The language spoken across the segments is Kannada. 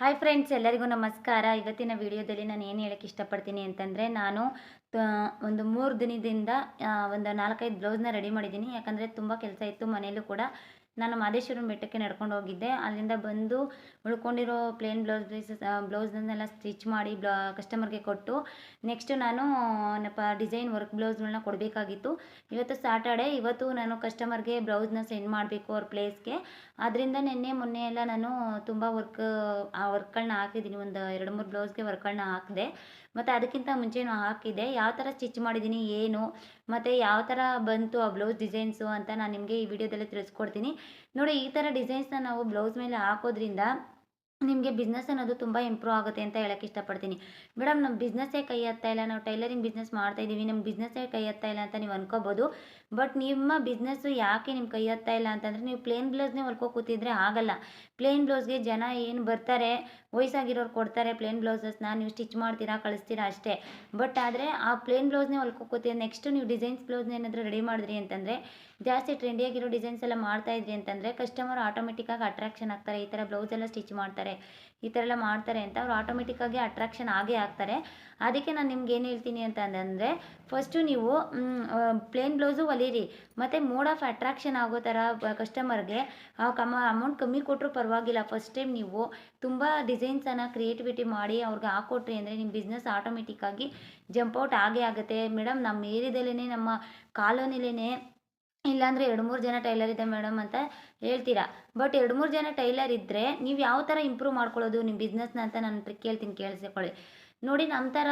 ಹಾಯ್ ಫ್ರೆಂಡ್ಸ್ ಎಲ್ಲರಿಗೂ ನಮಸ್ಕಾರ. ಇವತ್ತಿನ ವಿಡಿಯೋದಲ್ಲಿ ನಾನು ಏನು ಹೇಳಕ್ಕೆ ಇಷ್ಟಪಡ್ತೀನಿ ಅಂತಂದರೆ ನಾನು ಒಂದು ಮೂರು ದಿನದಿಂದ ಒಂದು ನಾಲ್ಕೈದು ಬ್ಲೌಸ್ನ ರೆಡಿ ಮಾಡಿದ್ದೀನಿ. ಯಾಕಂದರೆ ತುಂಬ ಕೆಲಸ ಇತ್ತು ಮನೆಯಲ್ಲೂ ಕೂಡ. ನಾನು ಮಾದೇಶ್ವರನ ಬೆಟ್ಟಕ್ಕೆ ನಡ್ಕೊಂಡು ಹೋಗಿದ್ದೆ. ಅಲ್ಲಿಂದ ಬಂದು ಉಳ್ಕೊಂಡಿರೋ ಪ್ಲೇನ್ ಬ್ಲೌಸ್ ಪೀಸಸ್ ಬ್ಲೌಸ್ನೆಲ್ಲ ಸ್ಟಿಚ್ ಮಾಡಿ ಬ್ಲ ಕಸ್ಟಮರ್ಗೆ ಕೊಟ್ಟು ನೆಕ್ಸ್ಟು ನಾನು, ಏನಪ್ಪ ಡಿಸೈನ್ ವರ್ಕ್ ಬ್ಲೌಸ್ಗಳನ್ನ ಕೊಡಬೇಕಾಗಿತ್ತು. ಇವತ್ತು ಸ್ಯಾಟರ್ಡೇ ಇವತ್ತು ನಾನು ಕಸ್ಟಮರ್ಗೆ ಬ್ಲೌಸ್ನ ಸೆಂಡ್ ಮಾಡಬೇಕು ಅವ್ರ ಪ್ಲೇಸ್ಗೆ ಅದರಿಂದ ನಿನ್ನೆ ಮೊನ್ನೆ ಎಲ್ಲ ನಾನು ತುಂಬ ವರ್ಕ್ ಆ ವರ್ಕ್ಗಳನ್ನ ಹಾಕಿದ್ದೀನಿ. ಒಂದು ಎರಡು ಮೂರು ಬ್ಲೌಸ್ಗೆ ವರ್ಕ್ಗಳನ್ನ ಹಾಕಿದೆ. ಮತ್ತು ಅದಕ್ಕಿಂತ ಮುಂಚೆನೂ ಹಾಕಿದ್ದೆ. ಯಾವ ಥರ ಸ್ಟಿಚ್ ಮಾಡಿದ್ದೀನಿ ಏನು, ಮತ್ತು ಯಾವ ಥರ ಬಂತು ಆ ಬ್ಲೌಸ್ ಡಿಸೈನ್ಸು ಅಂತ ನಾನು ನಿಮಗೆ ಈ ವಿಡಿಯೋದಲ್ಲಿ ತಿಳಿಸ್ಕೊಡ್ತೀನಿ. ನೋಡಿ, ಈ ಥರ ಡಿಸೈನ್ಸ್ನ ನಾವು ಬ್ಲೌಸ್ ಮೇಲೆ ಹಾಕೋದ್ರಿಂದ ನಿಮಗೆ ಬಿಸ್ನೆಸ್ ಅನ್ನೋದು ತುಂಬ ಇಂಪ್ರೂವ್ ಆಗುತ್ತೆ ಅಂತ ಹೇಳಕ್ಕೆ ಇಷ್ಟಪಡ್ತೀನಿ. ಮೇಡಮ್ ನಮ್ಮ ಬಿಸ್ನೆಸ್ಸೇ ಕೈ ಹತ್ತಾ ಇಲ್ಲ. ನಾವು ಟೈಲರಿಂಗ್ ಬಿಸ್ನೆಸ್ ಮಾಡ್ತಾ ಇದ್ದೀವಿ ನಮ್ಮ ಬಿಸ್ನೆಸ್ಸೇ ಕೈ ಹತ್ತಾ ಇಲ್ಲ ಅಂತ ನೀವು ಅನ್ಕೋಬೋದು. ಬಟ್ ನಿಮ್ಮ ಬಿಸ್ನೆಸ್ಸು ಯಾಕೆ ನಿಮ್ಮ ಕೈ ಹತ್ತಾ ಇಲ್ಲ ಅಂತಂದರೆ, ನೀವು ಪ್ಲೇನ್ ಬ್ಲೌಸ್ನೇ ಹೊಲ್ಕೋ ಕೂತಿದ್ರೆ ಆಗಲ್ಲ. ಪ್ಲೇನ್ ಬ್ಲೌಸ್ಗೆ ಜನ ಏನು ಬರ್ತಾರೆ ವಯಸ್ಸಾಗಿರೋರು ಕೊಡ್ತಾರೆ ಪ್ಲೇನ್ ಬ್ಲೌಸಸ್ನ ನೀವು ಸ್ಟಿಚ್ ಮಾಡ್ತೀರಾ, ಕಳಿಸ್ತೀರಾ ಅಷ್ಟೇ. ಬಟ್ ಆದರೆ ಆ ಪ್ಲೇನ್ ಬ್ಲೌಸ್ನೇ ಹೊಲ್ಕೊಕೋತೀರ ನೆಕ್ಸ್ಟ್ ನೀವು ಡಿಸೈನ್ಸ್ ಬ್ಲೌಸ್ನ ಏನಾದರೂ ರೆಡಿ ಮಾಡಿದ್ರಿ ಅಂತಂದರೆ, ಜಾಸ್ತಿ ಟ್ರೆಂಡಿಯಾಗಿರೋ ಡಿಸೈನ್ಸ್ ಎಲ್ಲ ಮಾಡ್ತಾ ಇದ್ರಿ ಅಂತಂದರೆ ಕಸ್ಟಮರ್ ಆಟೋಮೆಟಿಕ್ಕಾಗಿ ಅಟ್ರಾಕ್ಷನ್ ಆಗ್ತಾರೆ. ಈ ಥರ ಬ್ಲೌಸ್ ಎಲ್ಲ ಸ್ಟಿಚ್ ಮಾಡ್ತಾರೆ, ಈ ಥರ ಎಲ್ಲ ಮಾಡ್ತಾರೆ ಅಂತ ಅವ್ರು ಆಟೋಮೆಟಿಕ್ಕಾಗಿ ಅಟ್ರಾಕ್ಷನ್ ಆಗೇ ಆಗ್ತಾರೆ. ಅದಕ್ಕೆ ನಾನು ನಿಮ್ಗೆ ಏನು ಹೇಳ್ತೀನಿ ಅಂತ ಅಂದರೆ ಫಸ್ಟು ನೀವು ಪ್ಲೇನ್ ಬ್ಲೌಸು ಹೊಲೀರಿ. ಮತ್ತು ಮೋಡ್ ಆಫ್ ಅಟ್ರಾಕ್ಷನ್ ಆಗೋ ಥರ ಕಸ್ಟಮರ್ಗೆ ಕಮ್ಮ ಅಮೌಂಟ್ ಕಮ್ಮಿ ಕೊಟ್ಟರು ಪರವಾಗಿಲ್ಲ. ಫಸ್ಟ್ ಟೈಮ್ ನೀವು ತುಂಬ ಡಿಸೈನ್ಸನ್ನು ಕ್ರಿಯೇಟಿವಿಟಿ ಮಾಡಿ ಅವ್ರಿಗೆ ಹಾಕೊಟ್ರಿ ಅಂದರೆ ನಿಮ್ಮ ಬಿಸ್ನೆಸ್ ಆಟೋಮೆಟಿಕ್ಕಾಗಿ ಔಟ್ ಆಗೇ ಆಗುತ್ತೆ. ಮೇಡಮ್ ನಮ್ಮ ಏರಿಯಾದಲ್ಲೇ ನಮ್ಮ ಕಾಲೋನಿಲೇ ಇಲ್ಲಾಂದರೆ ಎರಡು ಮೂರು ಜನ ಟೈಲರ್ ಇದೆ ಮೇಡಮ್ ಅಂತ ಹೇಳ್ತೀರಾ? ಬಟ್ ಎರಡು ಮೂರು ಜನ ಟೈಲರ್ ಇದ್ದರೆ ನೀವು ಯಾವ ಥರ ಇಂಪ್ರೂವ್ ಮಾಡ್ಕೊಳ್ಳೋದು ನಿಮ್ಮ ಬಿಸ್ನೆಸ್ನ ಅಂತ ನಾನು ಟ್ರಿಕ್ ಹೇಳ್ತೀನಿ ಕೇಳಿಸ್ಕೊಳ್ಳಿ. ನೋಡಿ ನಮ್ಮ ಥರ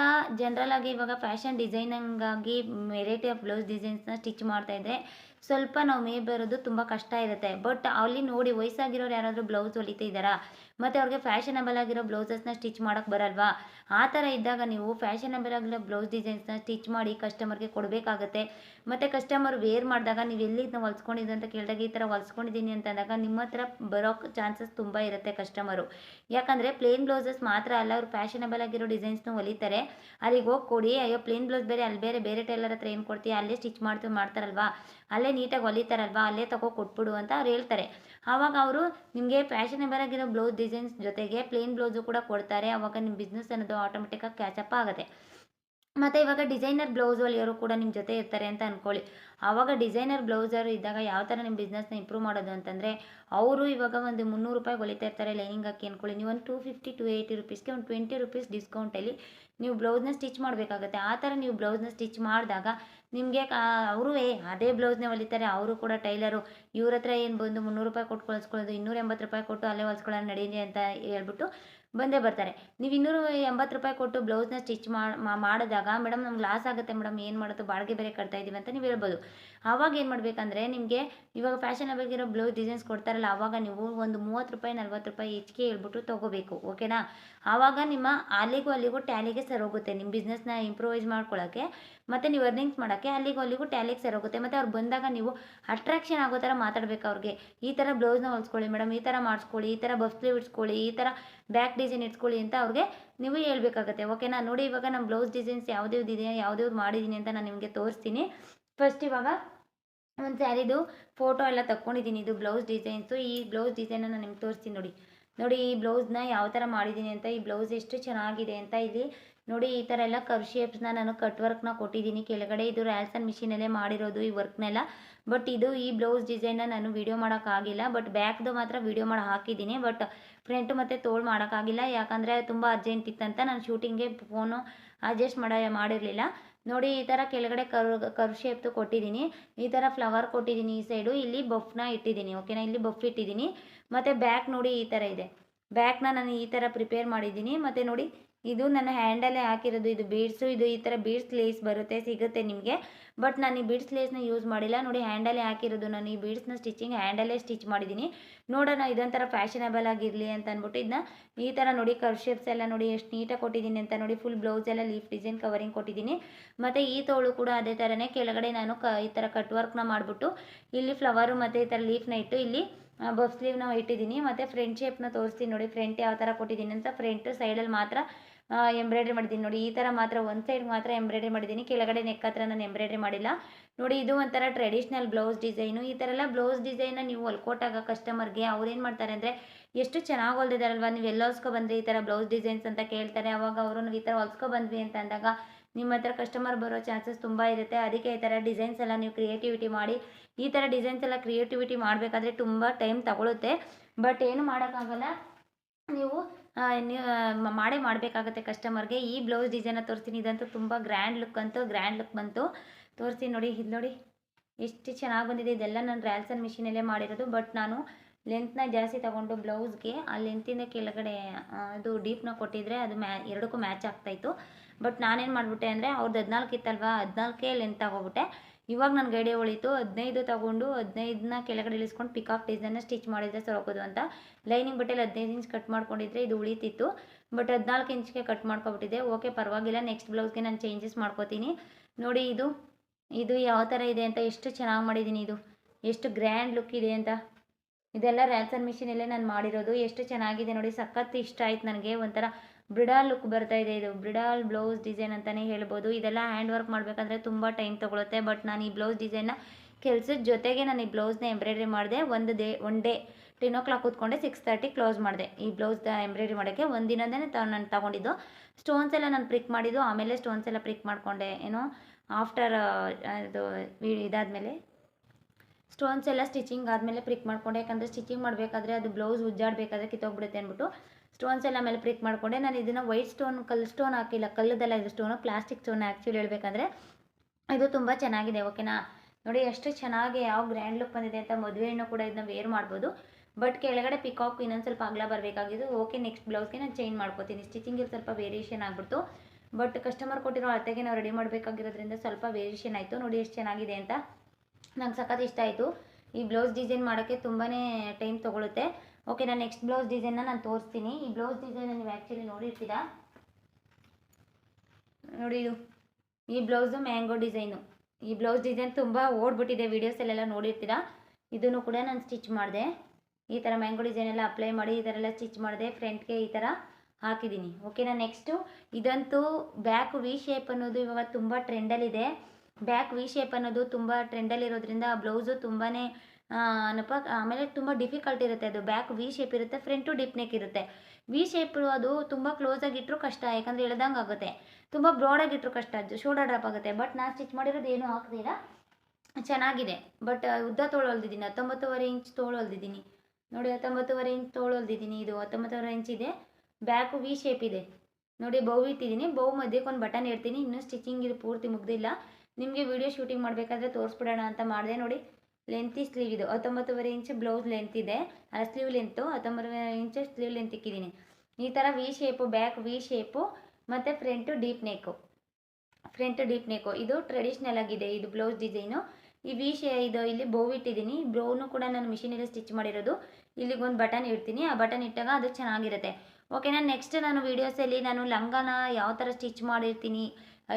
ಆಗಿ ಇವಾಗ ಫ್ಯಾಷನ್ ಡಿಸೈನಿಂಗಾಗಿ ವೆರೈಟಿ ಆಫ್ ಬ್ಲೌಸ್ ಡಿಸೈನ್ಸ್ನ ಸ್ಟಿಚ್ ಮಾಡ್ತಾಯಿದ್ರೆ ಸ್ವಲ್ಪ ನಾವು ಮೇ ಬರೋದು ತುಂಬ ಕಷ್ಟ ಇರುತ್ತೆ. ಬಟ್ ಅಲ್ಲಿ ನೋಡಿ ವಯಸ್ಸಾಗಿರೋರು ಯಾರಾದರೂ ಬ್ಲೌಸ್ ಹೊಲಿತಾ ಇದ್ದಾರಾ ಮತ್ತು ಅವ್ರಿಗೆ ಫ್ಯಾಷನಬಲ್ ಆಗಿರೋ ಬ್ಲೌಸಸ್ನ ಸ್ಟಿಚ್ ಮಾಡೋಕ್ಕೆ ಬರಲ್ವಾ? ಆ ಥರ ಇದ್ದಾಗ ನೀವು ಫ್ಯಾಷನಬಲ್ ಆಗಿರೋ ಬ್ಲೌಸ್ ಡಿಸೈನ್ಸ್ನ ಸ್ಟಿಚ್ ಮಾಡಿ ಕಸ್ಟಮರ್ಗೆ ಕೊಡಬೇಕಾಗತ್ತೆ. ಮತ್ತು ಕಸ್ಟಮರ್ ವೇರ್ ಮಾಡಿದಾಗ ನೀವು ಎಲ್ಲಿ ಇದನ್ನ ಹೊಲ್ಸ್ಕೊಂಡಿದ್ದು ಅಂತ ಕೇಳಿದಾಗ ಈ ಥರ ಹೊಲ್ಸ್ಕೊಂಡಿದ್ದೀನಿ ಅಂತ ಅಂದಾಗ ನಿಮ್ಮ ಹತ್ರ ಬರೋಕ್ಕೆ ಚಾನ್ಸಸ್ ತುಂಬ ಇರುತ್ತೆ ಕಸ್ಟಮರು ಯಾಕಂದರೆ ಪ್ಲೇನ್ ಬ್ಲೌಸಸ್ ಮಾತ್ರ ಅಲ್ಲ, ಅವ್ರು ಫ್ಯಾಷನಬಲ್ ಆಗಿರೋ ಡಿಸೈನ್ಸ್ನು ಹೊಲಿತಾರೆ. ಅಲ್ಲಿಗೆ ಹೋಗಿ ಕೊಡಿ, ಅಯ್ಯೋ ಪ್ಲೇನ್ ಬ್ಲೌಸ್ ಬೇರೆ, ಅಲ್ಲಿ ಬೇರೆ ಬೇರೆ ಟೈಲರ್ ಹತ್ರ ಏನು ಕೊಡ್ತೀಯ? ಅಲ್ಲೇ ಸ್ಟಿಚ್ ಮಾಡ್ತೀವಿ, ಮಾಡ್ತಾರಲ್ವಾ? ಅಲ್ಲೇ ನೀಟಾಗಿ ಹೊಲಿತಾರಲ್ವಾ? ಅಲ್ಲೇ ತಗೋ ಕೊಟ್ಬಿಡು ಅಂತ ಅವ್ರು ಹೇಳ್ತಾರೆ. ಆವಾಗ ಅವರು ನಿಮಗೆ ಫ್ಯಾಷನೇಬಲ್ ಆಗಿರೋ ಬ್ಲೌಸ್ ಡಿಸೈನ್ಸ್ ಜೊತೆಗೆ ಪ್ಲೇನ್ ಬ್ಲೌಸು ಕೂಡ ಕೊಡ್ತಾರೆ. ಆವಾಗ ನಿಮ್ಮ ಬಿಸ್ನೆಸ್ ಅನ್ನೋದು ಆಟೋಮೆಟಿಕ್ಕಾಗಿ ಕ್ಯಾಚಪ್ ಆಗುತ್ತೆ. ಮತ್ತು ಇವಾಗ ಡಿಸೈನರ್ ಬ್ಲೌಸ್ ಹೊಲಿಯೋರು ಕೂಡ ನಿಮ್ಮ ಜೊತೆ ಇರ್ತಾರೆ ಅಂತ ಅಂದ್ಕೊಳ್ಳಿ ಆವಾಗ ಡಿಸೈನರ್ ಬ್ಲೌಸರು ಇದ್ದಾಗ ಯಾವ ಥರ ನಿಮ್ಮ ಬಿಸ್ನೆಸ್ನ ಇಂಪ್ರೂವ್ ಮಾಡೋದು ಅಂತಂದರೆ, ಅವರು ಇವಾಗ ಒಂದು ಮುನ್ನೂರು ರೂಪಾಯಿ ಹೊಲಿತಾ ಇರ್ತಾರೆ ಲೈನಿಂಗ್ ಹಾಕಿ ಅಂದ್ಕೊಳ್ಳಿ ನೀವು ಒಂದು ಟೂ ಫಿಫ್ಟಿ ಟು ಏಯ್ಟಿ ರುಪೀಸ್ಗೆ ಒಂದು ಟ್ವೆಂಟಿ ರುಪೀಸ್ ಡಿಸ್ಕೌಂಟಲ್ಲಿ ನೀವು ಬ್ಲೌಸ್ನ ಸ್ಟಿಚ್ ಮಾಡಬೇಕಾಗತ್ತೆ. ಆ ಥರ ನೀವು ಬ್ಲೌಸ್ನ ಸ್ಟಿಚ್ ಮಾಡಿದಾಗ ನಿಮಗೆ ಅವರು ಏ, ಅದೇ ಬ್ಲೌಸ್ನೇ ಹೊಲಿತಾರೆ, ಅವರು ಕೂಡ ಟೈಲರು, ಇವ್ರ ಹತ್ರ ಏನು ಬಂದು ಮುನ್ನೂರು ರೂಪಾಯಿ ಕೊಟ್ಟು ಕಳಿಸ್ಕೊಳ್ಳೋದು, ಇನ್ನೂರ ಎಂಬತ್ತು ರೂಪಾಯಿ ಕೊಟ್ಟು ಅಲ್ಲೇ ಹೊಲ್ಸ್ಕೊಳ್ಳೋಣ ನಡೀಲಿ ಅಂತ ಹೇಳ್ಬಿಟ್ಟು ಬಂದೇ ಬರ್ತಾರೆ. ನೀವು ಇನ್ನೂರು ಎಂಬತ್ತು ರೂಪಾಯಿ ಕೊಟ್ಟು ಬ್ಲೌಸ್ನ ಸ್ಟಿಚ್ ಮಾಡಿದಾಗ ಮೇಡಮ್ ನಮ್ಗೆ ಲಾಸ್ ಆಗುತ್ತೆ ಮೇಡಮ್ ಏನು ಮಾಡೋದು ಬಾಡಿಗೆ ಬೇರೆ ಕಟ್ತಾ ಇದ್ದೀವಿ ಅಂತ ನೀವು ಹೇಳ್ಬೋದು. ಆವಾಗ ಏನು ಮಾಡಬೇಕಂದ್ರೆ ನಿಮಗೆ ಇವಾಗ ಫ್ಯಾಷನಬಲ್ ಇರೋ ಬ್ಲೌಸ್ ಡಿಸೈನ್ಸ್ ಕೊಡ್ತಾರಲ್ಲ, ಆವಾಗ ನೀವು ಒಂದು ಮೂವತ್ತು ರೂಪಾಯಿ, ನಲ್ವತ್ತು ರೂಪಾಯಿ ಹೆಚ್ಚಿಗೆ ಹೇಳ್ಬಿಟ್ಟು ತೊಗೋಬೇಕು ಓಕೆನಾ ಆವಾಗ ನಿಮ್ಮ ಅಲ್ಲಿಗೂ ಅಲ್ಲಿಗೂ ಟ್ಯಾಲಿಗೆ ಸರೋಗುತ್ತೆ ನಿಮ್ಮ ಬಿಸ್ನೆಸ್ನ ಇಂಪ್ರೂವೈಸ್ ಮಾಡ್ಕೊಳ್ಳೋಕ್ಕೆ ಮತ್ತು ನೀವು ಅರ್ನಿಂಗ್ಸ್ ಮಾಡೋಕ್ಕೆ ಅಲ್ಲಿಗೂ ಅಲ್ಲಿಗೂ ಟ್ಯಾಲಿಗೆ ಸರೋಗುತ್ತೆ, ಮತ್ತು ಅವ್ರು ಬಂದಾಗ ನೀವು ಅಟ್ರಾಕ್ಷನ್ ಆಗೋ ಥರ ಮಾತಾಡಬೇಕು ಅವ್ರಿಗೆ. ಈ ಥರ ಬ್ಲೌಸ್ನ ಹೊಲಿಸ್ಕೊಳ್ಳಿ ಮೇಡಮ್ ಈ ಥರ ಮಾಡಿಸ್ಕೊಳ್ಳಿ, ಈ ಥರ ಬಫ್ ಸ್ಲೀವ್ ಇಡ್ಸ್ಕೊಳ್ಳಿ ಈ ಥರ ಬ್ಯಾಕ್ ಡಿಸೈನ್ ಇಟ್ಕೊಳ್ಳಿ ಅಂತ ಅವ್ರಿಗೆ ನೀವು ಹೇಳ್ಬೇಕಾಗತ್ತೆ. ಓಕೆನಾ ನೋಡಿ ಇವಾಗ ನಮ್ಮ ಬ್ಲೌಸ್ ಡಿಸೈನ್ಸ್ ಯಾವ್ದ್ಯಾವ್ದು ಇದೆ ಯಾವ್ದ್ಯಾವ್ದು ಮಾಡಿದ್ದೀನಿ ಅಂತ ನಾನು ನಿಮಗೆ ತೋರಿಸ್ತೀನಿ. ಫಸ್ಟ್ ಇವಾಗ ಒಂದು ಸ್ಯಾರಿದು ಫೋಟೋ ಎಲ್ಲ ತಕ್ಕೊಂಡಿದ್ದೀನಿ ಇದು ಬ್ಲೌಸ್ ಡಿಸೈನ್ಸು ಈ ಬ್ಲೌಸ್ ಡಿಸೈನ್ ನಾನು ನಿಮ್ಗೆ ತೋರಿಸ್ತೀನಿ ನೋಡಿ. ನೋಡಿ ಈ ಬ್ಲೌಸ್ನ ಯಾವ ಥರ ಮಾಡಿದ್ದೀನಿ ಅಂತ, ಈ ಬ್ಲೌಸ್ ಎಷ್ಟು ಚೆನ್ನಾಗಿದೆ ಅಂತ ಇಲ್ಲಿ ನೋಡಿ ಈ ಥರ ಎಲ್ಲ ಕರ್ ಶೇಪ್ಸ್ನ ನಾನು ಕಟ್ ವರ್ಕ್ನ ಕೊಟ್ಟಿದ್ದೀನಿ ಕೆಳಗಡೆ ಇದು ರ್ಯಾಲ್ಸನ್ ಮಿಷಿನಲ್ಲೇ ಮಾಡಿರೋದು ಈ ವರ್ಕ್ನೆಲ್ಲ ಬಟ್ ಇದು ಈ ಬ್ಲೌಸ್ ಡಿಸೈನ್ನ ನಾನು ವೀಡಿಯೋ ಮಾಡೋಕ್ಕಾಗಿಲ್ಲ ಬಟ್ ಬ್ಯಾಕ್ದು ಮಾತ್ರ ವೀಡಿಯೋ ಮಾಡಿ ಹಾಕಿದ್ದೀನಿ ಬಟ್ ಫ್ರಂಟು ಮತ್ತು ತೋಳು ಮಾಡೋಕ್ಕಾಗಿಲ್ಲ. ಯಾಕಂದರೆ ತುಂಬ ಅರ್ಜೆಂಟ್ ಇತ್ತಂತ ನಾನು ಶೂಟಿಂಗ್ಗೆ ಫೋನು ಅಡ್ಜಸ್ಟ್ ಮಾಡ, ಮಾಡಿರಲಿಲ್ಲ. ನೋಡಿ ಈ ಥರ ಕೆಳಗಡೆ ಕರ್ ಕರ್ ಶೇಪ್ದು ಕೊಟ್ಟಿದ್ದೀನಿ ಈ ಥರ ಫ್ಲವರ್ ಕೊಟ್ಟಿದ್ದೀನಿ ಈ ಸೈಡು ಇಲ್ಲಿ ಬಫ್ನ ಇಟ್ಟಿದ್ದೀನಿ ಓಕೆನಾ ಇಲ್ಲಿ ಬಫ್ ಇಟ್ಟಿದ್ದೀನಿ ಮತ್ತು ಬ್ಯಾಕ್ ನೋಡಿ ಈ ಥರ ಇದೆ. ಬ್ಯಾಕ್ನ ನಾನು ಈ ಥರ ಪ್ರಿಪೇರ್ ಮಾಡಿದ್ದೀನಿ. ಮತ್ತು ನೋಡಿ ಇದು ನನ್ನ ಹ್ಯಾಂಡಲ್ಲೇ ಹಾಕಿರೋದು. ಇದು ಬೀಡ್ಸು ಇದು ಈ ಥರ ಬೀಡ್ಸ್ ಲೇಸ್ ಬರುತ್ತೆ, ಸಿಗುತ್ತೆ ನಿಮಗೆ. ಬಟ್ ನಾನು ಈ ಬೀಡ್ಸ್ ಲೇಸ್ನ ಯೂಸ್ ಮಾಡಿಲ್ಲ. ನೋಡಿ ಹ್ಯಾಂಡಲ್ಲೇ ಹಾಕಿರೋದು. ನಾನು ಈ ಬೀಡ್ಸ್ನ ಸ್ಟಿಚಿಂಗ್ ಹ್ಯಾಂಡಲ್ಲೇ ಸ್ಟಿಚ್ ಮಾಡಿದ್ದೀನಿ. ನೋಡೋಣ ಇದೊಂಥರ ಫ್ಯಾಷನಬಲ್ ಆಗಿರಲಿ ಅಂತ ಅಂದ್ಬಿಟ್ಟು ಇದನ್ನ ಈ ಥರ ನೋಡಿ ಕರ್ ಎಲ್ಲ ನೋಡಿ ಎಷ್ಟು ನೀಟಾಗಿ ಕೊಟ್ಟಿದ್ದೀನಿ ಅಂತ ನೋಡಿ ಫುಲ್ ಬ್ಲೌಸ್ ಎಲ್ಲ ಲೀಫ್ ಡಿಸೈನ್ ಕವರಿಂಗ್ ಕೊಟ್ಟಿದ್ದೀನಿ. ಮತ್ತು ಈ ತೋಳು ಕೂಡ ಅದೇ ಥರನೇ ಕೆಳಗಡೆ ನಾನು ಕ ಈ ಥರ ಕಟ್ ವರ್ಕ್ನ ಮಾಡಿಬಿಟ್ಟು ಇಲ್ಲಿ ಫ್ಲವರು ಮತ್ತು ಈ ಥರ ಲೀಫ್ನ ಇಟ್ಟು ಇಲ್ಲಿ ಬಫ್ ಸ್ಲೀವ್ನ ಇಟ್ಟಿದ್ದೀನಿ ಮತ್ತು ಫ್ರಂಟ್ ಶೇಪ್ನ ತೋರಿಸ್ತೀನಿ ನೋಡಿ. ಫ್ರಂಟ್ ಯಾವ ಥರ ಕೊಟ್ಟಿದ್ದೀನಿ ಅಂತ ಫ್ರಂಟ್ ಸೈಡಲ್ಲಿ ಮಾತ್ರ ಎಂಬ್ರಾಯ್ಡ್ರಿ ಮಾಡಿದ್ದೀನಿ ನೋಡಿ. ಈ ಥರ ಮಾತ್ರ ಒಂದು ಸೈಡ್ ಮಾತ್ರ ಎಂಬ್ರಾಯ್ಡ್ರಿ ಮಾಡಿದ್ದೀನಿ ಕೆಳಗಡೆ ನೆಕ್ ಹತ್ರ ನಾನು ಎಂಬ್ರಾಯ್ಡ್ರಿ ಮಾಡಿಲ್ಲ. ನೋಡಿ, ಇದು ಒಂಥರ ಟ್ರೆಡಿಷ್ನಲ್ ಬ್ಲೌಸ್ ಡಿಸೈನು ಈ ಥರ ಎಲ್ಲ ಬ್ಲೌಸ್ ಡಿಸೈನ್ನ ನೀವು ಹೊಲ್ಕೊಟ್ಟಾಗ ಕಸ್ಟಮರ್ಗೆ ಅವ್ರೇನು ಮಾಡ್ತಾರೆ ಅಂದರೆ, ಎಷ್ಟು ಚೆನ್ನಾಗಿ ಹೊಲ್ದಿದಾರಲ್ವ? ನೀವು ಎಲ್ಲ ಹೊಲ್ಸ್ಕೊ ಬಂದ್ರಿ ಈ ಥರ ಬ್ಲೌಸ್ ಡಿಸೈನ್ಸ್ ಅಂತ ಕೇಳ್ತಾರೆ. ಅವಾಗ ಅವರು ಈ ಥರ ಹೊಲ್ಸ್ಕೊ ಬಂದ್ವಿ ಅಂತ ಅಂದಾಗ, ನಿಮ್ಮ ಹತ್ರ ಕಸ್ಟಮರ್ ಬರೋ ಚಾನ್ಸಸ್ ತುಂಬ ಇರುತ್ತೆ. ಅದಕ್ಕೆ ಈ ಥರ ಡಿಸೈನ್ಸ್ ಎಲ್ಲ ನೀವು ಕ್ರಿಯೇಟಿವಿಟಿ ಮಾಡಿ ಈ ಥರ ಡಿಸೈನ್ಸ್ ಎಲ್ಲ ಕ್ರಿಯೇಟಿವಿಟಿ ಮಾಡಬೇಕಾದ್ರೆ ತುಂಬ ಟೈಮ್ ತಗೊಳುತ್ತೆ. ಬಟ್ ಏನು ಮಾಡೋಕ್ಕಾಗಲ್ಲ. ನೀವು ಮಾಡೇ ಮಾಡಬೇಕಾಗುತ್ತೆ ಕಸ್ಟಮರ್ಗೆ ಈ ಬ್ಲೌಸ್ ಡಿಸೈನ ತೋರಿಸ್ತೀನಿ. ಇದಂತೂ ತುಂಬ ಗ್ರ್ಯಾಂಡ್ ಲುಕ್ ಅಂತೂ ಗ್ರ್ಯಾಂಡ್ ಲುಕ್ ಬಂತು. ತೋರಿಸ್ತೀನಿ ನೋಡಿ, ಇದು ನೋಡಿ. ಎಷ್ಟು ಚೆನ್ನಾಗಿ ಬಂದಿದೆ. ಇದೆಲ್ಲ ನಾನು ರ್ಯಾಲ್ಸನ್ ಮಿಷಿನಲ್ಲೇ ಮಾಡಿರೋದು. ಬಟ್ ನಾನು ಲೆಂತ್ನ ಜಾಸ್ತಿ ತಗೊಂಡು ಬ್ಲೌಸ್ಗೆ ಆ ಲೆಂತಿಂದ ಕೆಳಗಡೆ ಅದು ಡೀಪ್ನ ಕೊಟ್ಟಿದ್ರೆ ಅದು ಮ್ಯಾ, ಎರಡಕ್ಕೂ ಮ್ಯಾಚ್ ಆಗ್ತಾಯಿತ್ತು ಬಟ್ ನಾನೇನು ಮಾಡಿಬಿಟ್ಟೆ ಅಂದರೆ ಅವ್ರದ್ದು ಹದಿನಾಲ್ಕು ಇತ್ತಲ್ವಾ? ಹದಿನಾಲ್ಕೇ ಲೆಂತ್ ತಗೊಬಿಟ್ಟೆ. ಇವಾಗ ನನ್ನ ಗೈಡೆ ಉಳಿತು ಹದಿನೈದು ತಗೊಂಡು ಹದಿನೈದನ್ನ ಕೆಳಗಡೆ ಇಳಿಸ್ಕೊಂಡು ಪಿಕಾಕ್ ಡಿಸೈನ್ನ ಸ್ಟಿಚ್ ಮಾಡಿದರೆ ಸರೋಗೋದು ಅಂತ. ಲೈನಿಂಗ್ ಬಟ್ಟೆಲಿ ಹದಿನೈದು ಇಂಚ್ ಕಟ್ ಮಾಡ್ಕೊಂಡಿದ್ರೆ ಇದು ಉಳಿತಿತ್ತು. ಬಟ್ ಹದಿನಾಲ್ಕು ಇಂಚ್ಗೆ ಕಟ್ ಮಾಡ್ಕೊಬಿಟ್ಟಿದೆ. ಓಕೆ ಪರವಾಗಿಲ್ಲ ನೆಕ್ಸ್ಟ್ ಬ್ಲೌಸ್ಗೆ ನಾನು ಚೇಂಜಸ್ ಮಾಡ್ಕೋತೀನಿ. ನೋಡಿ ಇದು ಇದು ಯಾವ ಥರ ಇದೆ ಅಂತ, ಎಷ್ಟು ಚೆನ್ನಾಗಿ ಮಾಡಿದ್ದೀನಿ ಇದು. ಎಷ್ಟು ಗ್ರ್ಯಾಂಡ್ ಲುಕ್ ಇದೆ ಅಂತ. ಇದೆಲ್ಲ ರ್ಯಾನ್ಸನ್ ಮಿಷಿನಲ್ಲೇ ನಾನು ಮಾಡಿರೋದು. ಎಷ್ಟು ಚೆನ್ನಾಗಿದೆ ನೋಡಿ, ಸಖತ್ ಇಷ್ಟ ಆಯ್ತು ನನಗೆ. ಒಂಥರ ಬ್ರಿಡಾಲ್ ಲುಕ್ ಬರ್ತಾ ಇದೆ. ಇದು ಬ್ರಿಡಾಲ್ ಬ್ಲೌಸ್ ಡಿಸೈನ್ ಅಂತಲೇ ಹೇಳ್ಬೋದು. ಇದೆಲ್ಲ ಹ್ಯಾಂಡ್ ವರ್ಕ್ ಮಾಡಬೇಕಾದ್ರೆ ತುಂಬ ಟೈಮ್ ತೊಗೊಳುತ್ತೆ. ಬಟ್ ನಾನು ಈ ಬ್ಲೌಸ್ ಡಿಸೈನ್ನ ಕೆಲಸದ ಜೊತೆಗೆ ನಾನು ಈ ಬ್ಲೌಸ್ನ ಎಂಬ್ರಾಯ್ಡ್ರಿ ಮಾಡಿದೆ. ಒಂದು day, one day ten o'clock ಕೂತ್ಕೊಂಡೆ, six thirty close ಮಾಡಿದೆ. ಈ ಬ್ಲೌಸ್ದ ಎಂಬ್ರಾಯ್ಡ್ರಿ ಮಾಡೋಕ್ಕೆ ಒಂದಿನದೇ ನಾನು ತಗೊಂಡಿದ್ದು. ಸ್ಟೋನ್ಸ್ ಎಲ್ಲ ನಾನು ಪ್ರಿಕ್ ಮಾಡಿದ್ದು. ಆಮೇಲೆ ಸ್ಟೋನ್ಸ್ ಎಲ್ಲ ಪ್ರಿಕ್ ಮಾಡಿಕೊಂಡೆ. ಏನೋ, ಆಫ್ಟರ್ ಇದು ಇದಾದಮೇಲೆ ಸ್ಟೋನ್ಸ್ ಎಲ್ಲ ಸ್ಟಿಚಿಂಗ್ ಆದಮೇಲೆ ಪ್ರಿಕ್ ಮಾಡ್ಕೊಂಡೆ. ಯಾಕಂದರೆ ಸ್ಟಿಚಿಂಗ್ ಮಾಡಬೇಕಾದ್ರೆ ಅದು ಬ್ಲೌಸ್ ಉಜ್ಜಾಡಬೇಕಾದ್ರೆ ಕಿತ್ತೋಗ್ಬಿಡುತ್ತೆ ಅಂದ್ಬಿಟ್ಟು. ಸ್ಟೋನ್ಸ್ ಎಲ್ಲ ಮೇಲೆ ಪ್ರಿಕ್ ಮಾಡ್ಕೊಂಡೆ. ನಾನು ಇದನ್ನು ವೈಟ್ ಸ್ಟೋನ್ ಕಲ್ ಸ್ಟೋನ್ ಹಾಕಿಲ್ಲ. ಕಲ್ಲದಲ್ಲ ಇದು ಸ್ಟೋನು ಪ್ಲಾಸ್ಟಿಕ್ ಸ್ಟೋನ್ ಆ್ಯಕ್ಚುಲಿ ಹೇಳ್ಬೇಕಂದ್ರೆ ಇದು ತುಂಬ ಚೆನ್ನಾಗಿದೆ ಓಕೆನಾ ನೋಡಿ, ಎಷ್ಟು ಚೆನ್ನಾಗಿ ಯಾವ ಗ್ರ್ಯಾಂಡ್ ಲುಕ್ ಬಂದಿದೆ ಅಂತ ಮದುವೆ ಕೂಡ ಇದನ್ನ ವೇರ್ ಮಾಡ್ಬೋದು. ಬಟ್ ಕೆಳಗಡೆ ಪಿಕಾಕ್ ಇನ್ನೊಂದು ಸ್ವಲ್ಪ ಅಗಲ ಬರಬೇಕಾಗಿದ್ದು ಓಕೆ ನೆಕ್ಸ್ಟ್ ಬ್ಲೌಸ್ಗೆ ನಾನು ಚೇಂಜ್ ಮಾಡ್ಕೋತೀನಿ. ಸ್ಟಿಚಿಂಗಿಗೆ ಸ್ವಲ್ಪ ವೇರಿಯೇಷನ್ ಆಗ್ಬಿಡ್ತು. ಬಟ್ ಕಸ್ಟಮರ್ ಕೊಟ್ಟಿರೋ ಅಳತೆಗೆ ನಾವು ರೆಡಿ ಮಾಡಬೇಕಾಗಿರೋದ್ರಿಂದ ಸ್ವಲ್ಪ ವೇರಿಯೇಷನ್ ಆಯಿತು. ನೋಡಿ, ಎಷ್ಟು ಚೆನ್ನಾಗಿದೆ ಅಂತ ನಂಗೆ ಸಖತ್ ಇಷ್ಟ ಆಯಿತು. ಈ ಬ್ಲೌಸ್ ಡಿಸೈನ್ ಮಾಡೋಕ್ಕೆ ತುಂಬಾ ಟೈಮ್ ತೊಗೊಳುತ್ತೆ. ಓಕೆ ನಾನು ನೆಕ್ಸ್ಟ್ ಬ್ಲೌಸ್ ಡಿಸೈನ್ನ ನಾನು ತೋರಿಸ್ತೀನಿ. ಈ ಬ್ಲೌಸ್ ಡಿಸೈನ್ ನೀವು ಆ್ಯಕ್ಚುಲಿ ನೋಡಿರ್ತೀರಾ? ನೋಡಿ ಇದು. ಈ ಬ್ಲೌಸು ಮ್ಯಾಂಗೋ ಡಿಸೈನು ಈ ಬ್ಲೌಸ್ ಡಿಸೈನ್ ತುಂಬ ಓಡ್ಬಿಟ್ಟಿದೆ ವೀಡಿಯೋಸಲ್ಲೆಲ್ಲ ನೋಡಿರ್ತೀರಾ? ಇದನ್ನು ಕೂಡ ನಾನು ಸ್ಟಿಚ್ ಮಾಡಿದೆ. ಈ ಥರ ಮ್ಯಾಂಗೋ ಡಿಸೈನ್ ಎಲ್ಲ ಅಪ್ಲೈ ಮಾಡಿ, ಈ ಥರ ಎಲ್ಲ ಸ್ಟಿಚ್ ಮಾಡಿದೆ ಫ್ರಂಟ್ಗೆ ಈ ಥರ ಹಾಕಿದ್ದೀನಿ ಓಕೆನಾ ನೆಕ್ಸ್ಟು ಇದಂತೂ ಬ್ಯಾಕ್ ವಿ ಶೇಪ್ ಅನ್ನೋದು ಇವಾಗ ತುಂಬ ಟ್ರೆಂಡಲ್ಲಿದೆ ಬ್ಯಾಕ್ ವಿ ಶೇಪ್ ಅನ್ನೋದು ತುಂಬ ಟ್ರೆಂಡಲ್ಲಿರೋದ್ರಿಂದ ಆ ಬ್ಲೌಸು ತುಂಬಾ ಏನಪ್ಪ, ಆಮೇಲೆ ತುಂಬ ಡಿಫಿಕಲ್ಟ್ ಇರುತ್ತೆ ಅದು. ಬ್ಯಾಕ್ ವಿ ಶೇಪ್ ಇರುತ್ತೆ ಫ್ರಂಟು ಡಿಪ್ ನೆಕ್ ಇರುತ್ತೆ. ವಿ ಶೇಪ್ ಅದು ತುಂಬ ಕ್ಲೋಸಾಗಿ ಇಟ್ಟರು ಕಷ್ಟ, ಯಾಕಂದರೆ ಎಳ್ದಂಗೆ ಆಗುತ್ತೆ. ತುಂಬ ಬ್ರಾಡಾಗಿ ಇಟ್ಟರು ಕಷ್ಟ ಅದು ಶೋಲ್ಡರ್ ಡ್ರಾಪ್ ಆಗುತ್ತೆ. ಬಟ್ ನಾನು ಸ್ಟಿಚ್ ಮಾಡಿರೋದು ಏನೂ ಹಾಕ್ದಿಲ್ಲ ಚೆನ್ನಾಗಿದೆ. ಬಟ್ ಉದ್ದ ತೋಳು ಹೊಲ್ದಿದ್ದೀನಿ ಹತ್ತೊಂಬತ್ತುವರೆ ಇಂಚ್ ತೋಳು ಹೊಲ್ದಿದ್ದೀನಿ ನೋಡಿ, ಹತ್ತೊಂಬತ್ತುವರೆ ಇಂಚ್ ತೋಳು ಹೊಲ್ದಿದ್ದೀನಿ ಇದು. ಹತ್ತೊಂಬತ್ತುವರೆ ಇಂಚ್ ಇದೆ. ಬ್ಯಾಕು ವಿ ಶೇಪ್ ಇದೆ. ನೋಡಿ ಬೌ ಇಟ್ಟಿದ್ದೀನಿ. ಬೌ ಮಧ್ಯಕ್ಕೆ ಒಂದು ಬಟನ್ ಇಡ್ತೀನಿ ಇನ್ನೂ ಸ್ಟಿಚಿಂಗ್ ಇದು ಪೂರ್ತಿ ಮುಗ್ದಿಲ್ಲ. ನಿಮಗೆ ವಿಡಿಯೋ ಶೂಟಿಂಗ್ ಮಾಡಬೇಕಾದ್ರೆ ತೋರಿಸ್ಬಿಡೋಣ ಅಂತ ಮಾಡಿದೆ ನೋಡಿ. ಲೆಂತಿ ಸ್ಲೀವ್ ಇದು. ಹತ್ತೊಂಬತ್ತುವರೆ ಇಂಚ್ ಬ್ಲೌಸ್ ಲೆಂತ್ ಇದೆ. ಅಲ್ಲ ಸ್ಲೀವ್ ಲೆಂತು ಹತ್ತೊಂಬತ್ತುವರೆ ಇಂಚ್ ಸ್ಲೀವ್ ಲೆಂತ್ ಇಕ್ಕಿದ್ದೀನಿ ಈ ಥರ V shape back V shape ಮತ್ತು front deep neck front deep neck ಇದು ಟ್ರೆಡಿಷ್ನಲ್ ಆಗಿದೆ. ಇದು ಬ್ಲೌಸ್ ಡಿಸೈನು ಈ ವಿ ಶೇ ಇದು ಇಲ್ಲಿ ಬೌ ಇಟ್ಟಿದ್ದೀನಿ ಬ್ರೌನು ಕೂಡ ನಾನು ಮಿಷಿನಲ್ಲಿ ಸ್ಟಿಚ್ ಮಾಡಿರೋದು. ಇಲ್ಲಿಗೊಂದು ಬಟನ್ ಇಡ್ತೀನಿ. ಆ ಬಟನ್ ಇಟ್ಟಾಗ ಅದು ಚೆನ್ನಾಗಿರುತ್ತೆ. ಓಕೆನಾ ನೆಕ್ಸ್ಟ್ ನಾನು ವೀಡಿಯೋಸಲ್ಲಿ ನಾನು ಲಂಗಾನ ಯಾವ ಥರ ಸ್ಟಿಚ್ ಮಾಡಿರ್ತೀನಿ.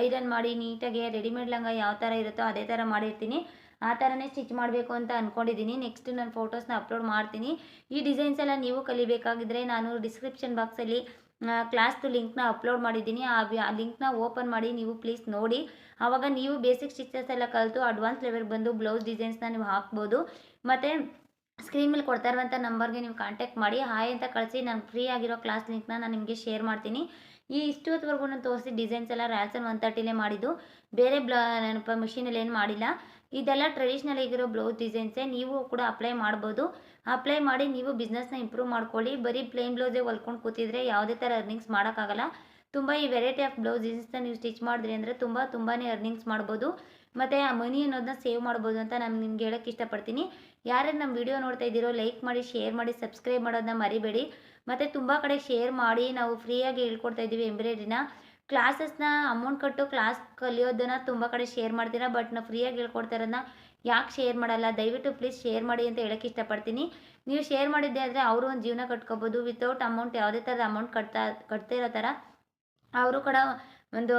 ಐರನ್ ಮಾಡಿ ನೀಟಾಗಿ ರೆಡಿಮೇಡ್ ಲಂಗ ಯಾವ ಥರ ಇರುತ್ತೋ ಅದೇ ಥರ ಮಾಡಿರ್ತೀನಿ. ಆ ಥರನೇ ಸ್ಟಿಚ್ ಮಾಡಬೇಕು ಅಂತ ಅಂದ್ಕೊಂಡಿದ್ದೀನಿ ನೆಕ್ಸ್ಟ್ ನಾನು ಫೋಟೋಸ್ನ ಅಪ್ಲೋಡ್ ಮಾಡ್ತೀನಿ. ಈ ಡಿಸೈನ್ಸ್ ಎಲ್ಲ ನೀವು ಕಲಿಬೇಕಾಗಿದ್ದರೆ ನಾನು ಡಿಸ್ಕ್ರಿಪ್ಷನ್ ಬಾಕ್ಸಲ್ಲಿ ಕ್ಲಾಸ್ದು ಲಿಂಕ್ನ ಅಪ್ಲೋಡ್ ಮಾಡಿದ್ದೀನಿ. ಆ ಲಿಂಕ್ನ ಓಪನ್ ಮಾಡಿ ನೀವು ಪ್ಲೀಸ್ ನೋಡಿ. ಆವಾಗ ನೀವು ಬೇಸಿಕ್ ಸ್ಟಿಚಸ್ ಎಲ್ಲ ಕಲಿತು ಅಡ್ವಾನ್ಸ್ ಲೆವೆಲ್ಗೆ ಬಂದು ಬ್ಲೌಸ್ ಡಿಸೈನ್ಸ್ನ ನೀವು ಹಾಕ್ಬೋದು. ಮತ್ತು ಸ್ಕ್ರೀನ್ ಮೇಲೆ ಕೊಡ್ತಾ ಇರುವಂಥ ನಂಬರ್ಗೆ ನೀವು ಕಾಂಟ್ಯಾಕ್ಟ್ ಮಾಡಿ. ಹಾಯ್ ಅಂತ ಕಳಿಸಿ. ನಾನು ಫ್ರೀ ಆಗಿರೋ ಕ್ಲಾಸ್ ಲಿಂಕ್ನ ನಾನು ನಿಮಗೆ ಶೇರ್ ಮಾಡ್ತೀನಿ. ಈ ಇಷ್ಟೊತ್ತವರೆಗೂ ನಾನು ತೋರಿಸಿ ಡಿಸೈನ್ಸ್ ಎಲ್ಲ ರ್ಯಾಲ್ಸನ್ ಒನ್ ತರ್ಟಿಲೇ ಮಾಡಿದ್ದು. ಬೇರೆ ಬ್ಲ ನೆನಪ ಮಿಷಿನಲ್ಲಿ ಏನು ಮಾಡಿಲ್ಲ. ಇದೆಲ್ಲ ಟ್ರೆಡಿಷ್ನಲ್ ಆಗಿರೋ ಬ್ಲೌಸ್ ಡಿಸೈನ್ಸೇ ನೀವು ಕೂಡ ಅಪ್ಲೈ ಮಾಡ್ಬೋದು. ಅಪ್ಲೈ ಮಾಡಿ ನೀವು ಬಿಸ್ನೆಸ್ನ ಇಂಪ್ರೂವ್ ಮಾಡ್ಕೊಳ್ಳಿ. ಬರೀ ಪ್ಲೇನ್ ಬ್ಲೌಸೇ ಹೊಲ್ಕೊಂಡು ಕೂತಿದ್ರೆ ಯಾವುದೇ ಥರ ಅರ್ನಿಂಗ್ಸ್ ಮಾಡೋಕ್ಕಾಗಲ್ಲ. ತುಂಬ ಈ ವೆರೈಟಿ ಆಫ್ ಬ್ಲೌಸ್ ಡಿಸೈನ್ಸ್ನ ನೀವು ಸ್ಟಿಚ್ ಮಾಡಿದ್ರಿ ಅಂದರೆ ತುಂಬ ತುಂಬಾ ಅರ್ನಿಂಗ್ಸ್ ಮಾಡ್ಬೋದು. ಮತ್ತು ಆ ಮನಿ ಅನ್ನೋದನ್ನ ಸೇವ್ ಮಾಡ್ಬೋದು ಅಂತ ನಾನು ನಿಮ್ಗೆ ಹೇಳೋಕ್ಕೆ ಇಷ್ಟಪಡ್ತೀನಿ. ಯಾರ್ಯಾರು ನಮ್ಮ ವಿಡಿಯೋ ನೋಡ್ತಾ ಇದ್ದೀರೋ ಲೈಕ್ ಮಾಡಿ ಶೇರ್ ಮಾಡಿ ಸಬ್ಸ್ಕ್ರೈಬ್ ಮಾಡೋದನ್ನ ಮರಿಬೇಡಿ. ಮತ್ತು ತುಂಬ ಕಡೆ ಶೇರ್ ಮಾಡಿ, ನಾವು ಫ್ರೀಯಾಗಿ ಹೇಳ್ಕೊಡ್ತಾ ಇದ್ದೀವಿ ಎಂಬ್ರಾಯ್ಡ್ರಿನ ಕ್ಲಾಸಸ್ನ ಅಮೌಂಟ್ ಕಟ್ಟು ಕ್ಲಾಸ್ ಕಲಿಯೋದನ್ನು ತುಂಬ ಕಡೆ ಶೇರ್ ಮಾಡ್ತೀರಾ ಬಟ್ ನಾವು ಫ್ರೀಯಾಗಿ ಹೇಳ್ಕೊಡ್ತಾ ಇರೋದನ್ನ ಯಾಕೆ ಶೇರ್ ಮಾಡಲ್ಲ? ದಯವಿಟ್ಟು ಪ್ಲೀಸ್ ಶೇರ್ ಮಾಡಿ ಅಂತ ಹೇಳೋಕ್ಕೆ ಇಷ್ಟಪಡ್ತೀನಿ. ನೀವು ಶೇರ್ ಮಾಡಿದ್ದೆ ಆದರೆ ಅವರು ಒಂದು ಜೀವನ ಕಟ್ಕೋಬೋದು. ವಿತೌಟ್ ಅಮೌಂಟ್ ಯಾವುದೇ ಥರದ ಅಮೌಂಟ್ ಕಟ್ತಾ ಕಟ್ತಾ ಇರೋ ಥರ ಅವರು ಕೂಡ ಒಂದು,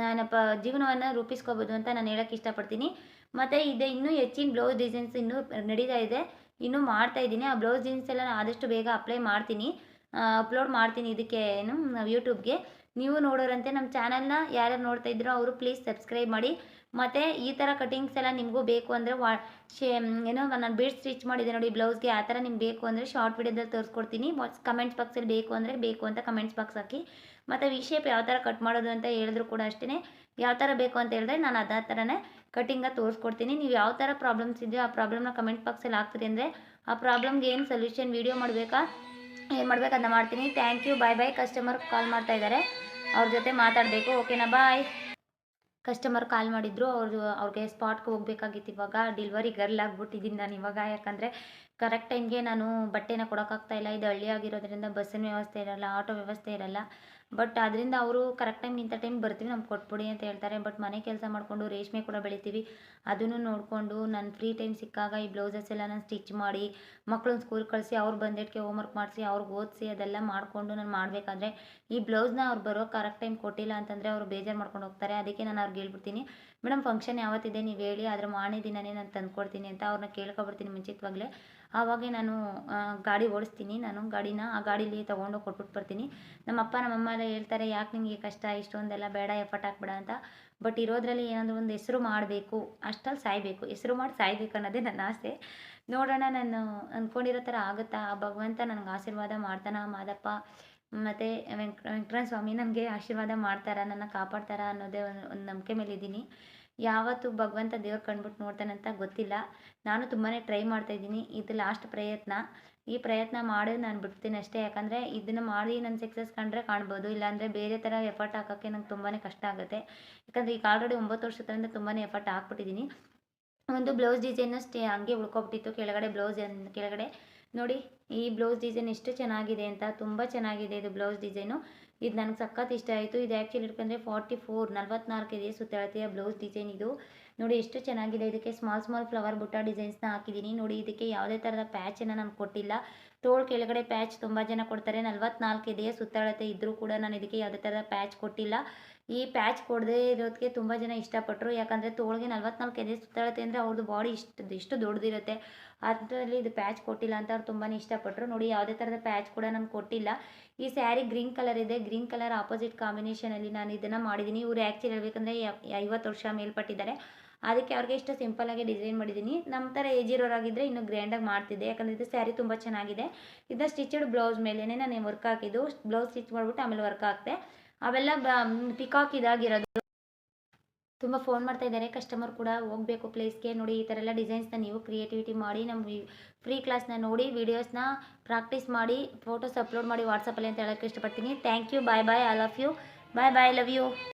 ನಾನಪ್ಪ ಜೀವನವನ್ನು ರೂಪಿಸ್ಕೋಬೋದು ಅಂತ ನಾನು ಹೇಳೋಕ್ಕೆ ಇಷ್ಟಪಡ್ತೀನಿ. ಮತ್ತು ಇದೆ ಇನ್ನೂ ಹೆಚ್ಚಿನ ಬ್ಲೌಸ್ ಡಿಸೈನ್ಸ್ ಇನ್ನೂ ನಡೀತಾ ಇದೆ. ಇನ್ನೂ ಮಾಡ್ತಾ ಇದ್ದೀನಿ. ಆ ಬ್ಲೌಸ್ ಡಿಸೈನ್ಸ್ ಎಲ್ಲ ನಾನು ಆದಷ್ಟು ಬೇಗ ಅಪ್ಲೈ ಮಾಡ್ತೀನಿ. ಅಪ್ಲೋಡ್ ಮಾಡ್ತೀನಿ ಇದಕ್ಕೆ, ಏನು ಯೂಟ್ಯೂಬ್ಗೆ ನೀವು ನೋಡೋರಂತೆ ನಮ್ಮ ಚಾನಲ್ನ ಯಾರ್ಯಾರು ನೋಡ್ತಾ ಇದ್ದೀರೋ ಅವರು ಪ್ಲೀಸ್ ಸಬ್ಸ್ಕ್ರೈಬ್ ಮಾಡಿ. ಮತ್ತು ಈ ಥರ ಕಟಿಂಗ್ಸ್ ಎಲ್ಲ ನಿಮಗೂ ಬೇಕು ಅಂದರೆ ವಾ ಶೇ ಏನೋ ನಾನು ಬೀಡ್ ಸ್ಟಿಚ್ ಮಾಡಿದೆ ನೋಡಿ ಬ್ಲೌಸ್ಗೆ ಆ ಥರ ನಿಮ್ಗೆ ಬೇಕು ಅಂದರೆ ಶಾರ್ಟ್ ವಿಡಿಯೋದಲ್ಲಿ ತೋರಿಸ್ಕೊಡ್ತೀನಿ. ಕಮೆಂಟ್ಸ್ ಬಾಕ್ಸಲ್ಲಿ ಬೇಕು ಅಂದರೆ ಬೇಕು ಅಂತ ಕಮೆಂಟ್ಸ್ ಬಾಕ್ಸ್ ಹಾಕಿ. ಮತ್ತು ವಿ ಶೇಪ್ ಯಾವ ಥರ ಕಟ್ ಮಾಡೋದು ಅಂತ ಹೇಳಿದ್ರು ಕೂಡ ಅಷ್ಟೇ ಯಾವ ಥರ ಬೇಕು ಅಂತ ಹೇಳಿದ್ರೆ ನಾನು ಅದೇ ಥರನೇ ಕಟಿಂಗ ತೋರಿಸ್ಕೊಡ್ತೀನಿ. ನೀವು ಯಾವ ಥರ ಪ್ರಾಬ್ಲಮ್ಸ್ ಇದೆಯೋ ಆ ಪ್ರಾಬ್ಲಮ್ನ ಕಮೆಂಟ್ ಬಾಕ್ಸಲ್ಲಿ ಹಾಕ್ತೀರಿ ಅಂದರೆ ಆ ಪ್ರಾಬ್ಲಮ್ಗೆ ಏನು ಸೊಲ್ಯೂಷನ್ ವೀಡಿಯೋ ಮಾಡಬೇಕಾ, ಏನು ಮಾಡಬೇಕು ಅದನ್ನ ಮಾಡ್ತೀನಿ. Thank you bye bye customer call ಮಾಡ್ತಾ ಇದ್ದಾರೆ ಅವ್ರ ಜೊತೆ ಮಾತಾಡಬೇಕು. ಓಕೆನಾ ಬಾಯ್ ಕಸ್ಟಮರ್ ಕಾಲ್ ಮಾಡಿದ್ರು, ಅವ್ರು, ಅವ್ರಿಗೆ ಸ್ಪಾಟ್ಗೆ ಹೋಗ್ಬೇಕಾಗಿತ್ತು ಇವಾಗ. ಡಿಲ್ವರಿ ಗರ್ಲ್ ಆಗಿಬಿಟ್ಟಿದ್ದೀನಿ ನಾನು ಇವಾಗ. ಯಾಕಂದರೆ ಕರೆಕ್ಟ್ ಟೈಮ್ಗೆ ನಾನು ಬಟ್ಟೆನ ಕೊಡೋಕ್ಕಾಗ್ತಾ ಇಲ್ಲ. ಇದು ಹಳ್ಳಿ ಆಗಿರೋದ್ರಿಂದ ಬಸ್ಸಿನ ವ್ಯವಸ್ಥೆ ಇರಲ್ಲ ಆಟೋ ವ್ಯವಸ್ಥೆ ಇರಲ್ಲ. ಬಟ್ ಅದರಿಂದ ಅವರು ಕರೆಕ್ಟ್ ಟೈಮ್ ಇಂಥ ಟೈಮ್ ಬರ್ತೀವಿ, ನಮ್ಗೆ ಕೊಟ್ಬಿಡಿ ಅಂತ ಹೇಳ್ತಾರೆ. ಬಟ್ ಮನೆ ಕೆಲಸ ಮಾಡಿಕೊಂಡು ರೇಷ್ಮೆ ಕೂಡ ಬೆಳಿತೀವಿ. ಅದನ್ನು ನೋಡಿಕೊಂಡು ನಾನು ಫ್ರೀ ಟೈಮ್ ಸಿಕ್ಕಾಗ ಈ ಬ್ಲೌಸಸ್ ಎಲ್ಲ ನಾನು ಸ್ಟಿಚ್ ಮಾಡಿ ಮಕ್ಳನ್ನ ಸ್ಕೂಲ್ ಕಳಿಸಿ, ಅವ್ರು ಹೋಮ್ ಹೋಮ್ವರ್ಕ್ ಮಾಡಿಸಿ ಅವ್ರಿಗೆ ಓದಿಸಿ, ಅದೆಲ್ಲ ಮಾಡಿಕೊಂಡು ನಾನು ಮಾಡಬೇಕಾದ್ರೆ ಈ ಬ್ಲೌಸ್ನ ಅವ್ರು ಬರೋ ಕರೆಕ್ಟ್ ಟೈಮ್ ಕೊಟ್ಟಿಲ್ಲ ಅಂತಂದರೆ ಅವ್ರು ಬೇಜಾರು ಮಾಡ್ಕೊಂಡು ಹೋಗ್ತಾರೆ. ಅದಕ್ಕೆ ನಾನು ಅವ್ರಿಗೆ ಹೇಳ್ಬಿಡ್ತೀನಿ, ಮೇಡಮ್ ಫಂಕ್ಷನ್ ಯಾವತ್ತಿದೆ? ನೀವು ಹೇಳಿ ಅದ್ರ ಮಾರನೇ ದಿನನೇ ನಾನು ತಂದುಕೊಡ್ತೀನಿ ಅಂತ ಅವ್ರನ್ನ ಕೇಳ್ಕೊಬಿಡ್ತೀನಿ ಮುಂಚಿತವಾಗಲೇ. ಆವಾಗೇ ನಾನು ಗಾಡಿ ಓಡಿಸ್ತೀನಿ. ನಾನು ಗಾಡಿನ ಆ ಗಾಡೀಲಿ ತೊಗೊಂಡೋಗಿ ಕೊಟ್ಬಿಟ್ಟು ಬರ್ತೀನಿ. ನಮ್ಮ ಅಪ್ಪ ನಮ್ಮಮ್ಮ ಎಲ್ಲ ಹೇಳ್ತಾರೆ, ಯಾಕೆ ನಿಮಗೆ ಕಷ್ಟ? ಇಷ್ಟೊಂದೆಲ್ಲ ಬೇಡ, ಎಫರ್ಟ್ ಹಾಕ್ಬೇಡ ಅಂತ. ಬಟ್ ಇರೋದ್ರಲ್ಲಿ ಏನಾದರೂ ಒಂದು ಹೆಸರು ಮಾಡಬೇಕು ಅಷ್ಟಲ್ಲಿ ಸಾಯಬೇಕು. ಹೆಸರು ಮಾಡಿ ಸಾಯ್ಬೇಕು ಅನ್ನೋದೇ ನನ್ನ ಆಸೆ. ನೋಡೋಣ, ನಾನು ಅಂದ್ಕೊಂಡಿರೋ ಥರ ಆಗುತ್ತಾ? ಆ ಭಗವಂತ ನನಗೆ ಆಶೀರ್ವಾದ ಮಾಡ್ತಾನ? ಮಾದಪ್ಪ, ಮತ್ತು ವೆಂಕ್, ವೆಂಕಟರಮಣ ಸ್ವಾಮಿ ನನಗೆ ಆಶೀರ್ವಾದ ಮಾಡ್ತಾರ? ನನ್ನ ಕಾಪಾಡ್ತಾರ ಅನ್ನೋದೇ ಒಂದು ನಂಬಿಕೆ ಮೇಲೆ ಇದ್ದೀನಿ ಯಾವತ್ತು ಭಗವಂತ ದೇವ್ರು ಕಂಡ್ಬಿಟ್ಟು ನೋಡ್ತಾನಂತ ಗೊತ್ತಿಲ್ಲ. ನಾನು ತುಂಬಾ ಟ್ರೈ ಮಾಡ್ತಾಯಿದ್ದೀನಿ ಇದು ಲಾಸ್ಟ್ ಪ್ರಯತ್ನ. ಈ ಪ್ರಯತ್ನ ಮಾಡಿ, ನಾನು ಬಿಡ್ತೀನಿ ಅಷ್ಟೇ. ಯಾಕಂದರೆ ಇದನ್ನು ಮಾಡಿ ನಾನು ಸಕ್ಸಸ್ ಕಂಡ್ರೆ ಕಾಣ್ಬೋದು. ಇಲ್ಲಾಂದರೆ ಬೇರೆ ಥರ ಎಫರ್ಟ್ ಹಾಕೋಕ್ಕೆ ನಂಗೆ ತುಂಬಾ ಕಷ್ಟ ಆಗುತ್ತೆ. ಯಾಕಂದರೆ ಈಗ ಆಲ್ರೆಡಿ ಒಂಬತ್ತು ವರ್ಷದಿಂದ ತುಂಬಾ ಎಫರ್ಟ್ ಹಾಕ್ಬಿಟ್ಟಿದ್ದೀನಿ. ಒಂದು ಬ್ಲೌಸ್ ಡಿಸೈನು ಸ್ಟೇ ಹಂಗೆ ಉಳ್ಕೊಬಿಟ್ಟಿತ್ತು. ಕೆಳಗಡೆ ಬ್ಲೌಸ್ ಕೆಳಗಡೆ ನೋಡಿ, ಈ ಬ್ಲೌಸ್ ಡಿಸೈನ್ ಎಷ್ಟು ಚೆನ್ನಾಗಿದೆ ಅಂತ, ತುಂಬ ಚೆನ್ನಾಗಿದೆ ಇದು ಬ್ಲೌಸ್ ಡಿಸೈನು. ಇದು ನನಗೆ ಸಖತ್ ಇಷ್ಟ ಆಯಿತು. ಇದು ಆ್ಯಕ್ಚುಲಿ ಇಟ್ಕೊಂಡ್ರೆ ಫಾರ್ಟಿ ಫೋರ್ ನಲ್ವತ್ನಾಲ್ಕು ಇದೆ ಸುತ್ತಳತೆಯ ಬ್ಲೌಸ್ ಡಿಸೈನ್ ಇದು. ನೋಡಿ, ಎಷ್ಟು ಚೆನ್ನಾಗಿದೆ. ಇದಕ್ಕೆ ಸ್ಮಾಲ್ ಸ್ಮಾಲ್ ಫ್ಲವರ್ ಬುಟ್ಟ ಡಿಸೈನ್ಸ್ನ ಹಾಕಿದ್ದೀನಿ. ನೋಡಿ, ಇದಕ್ಕೆ ಯಾವುದೇ ಥರದ ಪ್ಯಾಚನ್ನು ನಾನು ಕೊಟ್ಟಿಲ್ಲ. ತೋಳು ಕೆಳಗಡೆ ಪ್ಯಾಚ್ ತುಂಬ ಜನ ಕೊಡ್ತಾರೆ. ನಲ್ವತ್ನಾಲ್ಕು ಇದೆ ಸುತ್ತಳತೆ ಇದ್ದರೂ ಕೂಡ ನಾನು ಇದಕ್ಕೆ ಯಾವುದೇ ಥರದ ಪ್ಯಾಚ್ ಕೊಟ್ಟಿಲ್ಲ. ಈ ಪ್ಯಾಚ್ ಕೊಡದೇ ಇರೋದಕ್ಕೆ ತುಂಬ ಜನ ಇಷ್ಟಪಟ್ಟರು ಯಾಕಂದರೆ ತೋಳಿಗೆ ನಲ್ವತ್ನಾಲ್ಕು ಎದೆ ಸುತ್ತಳತೆ ಅಂದರೆ ಅವ್ರದ್ದು ಬಾಡಿ ಇಷ್ಟು ಇಷ್ಟು ದೊಡ್ಡದಿರುತ್ತೆ. ಅದರಲ್ಲಿ ಇದು ಪ್ಯಾಚ್ ಕೊಟ್ಟಿಲ್ಲ ಅಂತ ಅವ್ರು ತುಂಬಾ ಇಷ್ಟಪಟ್ಟರು ನೋಡಿ, ಯಾವುದೇ ಥರದ ಪ್ಯಾಚ್ ಕೂಡ ನಾನು ಕೊಟ್ಟಿಲ್ಲ. ಈ ಸ್ಯಾರಿ ಗ್ರೀನ್ ಕಲರ್ ಇದೆ. ಗ್ರೀನ್ ಕಲರ್ ಆಪೋಸಿಟ್ ಕಾಂಬಿನೇಷನಲ್ಲಿ ನಾನು ಇದನ್ನು ಮಾಡಿದ್ದೀನಿ ಇವರು ಆ್ಯಕ್ಚುಲಿ ಹೇಳ್ಬೇಕಂದ್ರೆ ಐವತ್ತು ವರ್ಷ ಮೇಲ್ಪಟ್ಟಿದ್ದಾರೆ. ಅದಕ್ಕೆ ಅವ್ರಿಗೆ ಇಷ್ಟು ಸಿಂಪಲಾಗಿ ಡಿಸೈನ್ ಮಾಡಿದ್ದೀನಿ. ನಮ್ಮ ಥರ ಏಜ್ ಇರೋರಾಗಿದ್ದರೆ ಇನ್ನೂ ಗ್ರ್ಯಾಂಡಾಗಿ ಮಾಡ್ತಿದ್ದೆ. ಯಾಕಂದರೆ ಇದು ಸ್ಯಾರಿ ತುಂಬ ಚೆನ್ನಾಗಿದೆ. ಇದನ್ನ ಸ್ಟಿಚ್ಡ್ ಬ್ಲೌಸ್ ಮೇಲೇ ನಾನು ವರ್ಕ್ ಹಾಕಿದ್ದು? ಬ್ಲೌಸ್ ಸ್ಟಿಚ್ ಮಾಡಿಬಿಟ್ಟು ಆಮೇಲೆ ವರ್ಕ್ ಹಾಕ್ತೆ ಅವೆಲ್ಲ ಪಿಕಾಕ್ ಇದಾಗಿರೋದು. ತುಂಬ ಫೋನ್ ಮಾಡ್ತಾ ಇದ್ದಾರೆ ಕಸ್ಟಮರ್ ಕೂಡ ಹೋಗಬೇಕು ಪ್ಲೇಸ್ಗೆ ನೋಡಿ, ಈ ಥರ ಎಲ್ಲ ಡಿಸೈನ್ಸ್ನ ನೀವು ಕ್ರಿಯೇಟಿವಿಟಿ ಮಾಡಿ ನಮ್ಮ ಫ್ರೀ ಕ್ಲಾಸ್ನ ನೋಡಿ ವೀಡಿಯೋಸ್ನ ಪ್ರಾಕ್ಟೀಸ್ ಮಾಡಿ ಫೋಟೋಸ್ ಅಪ್ಲೋಡ್ ಮಾಡಿ ವಾಟ್ಸಪ್ಪಲ್ಲಿ ಅಂತ ಹೇಳೋಕ್ಕೆ ಇಷ್ಟಪಡ್ತೀನಿ. Thank you bye bye I love you bye bye love you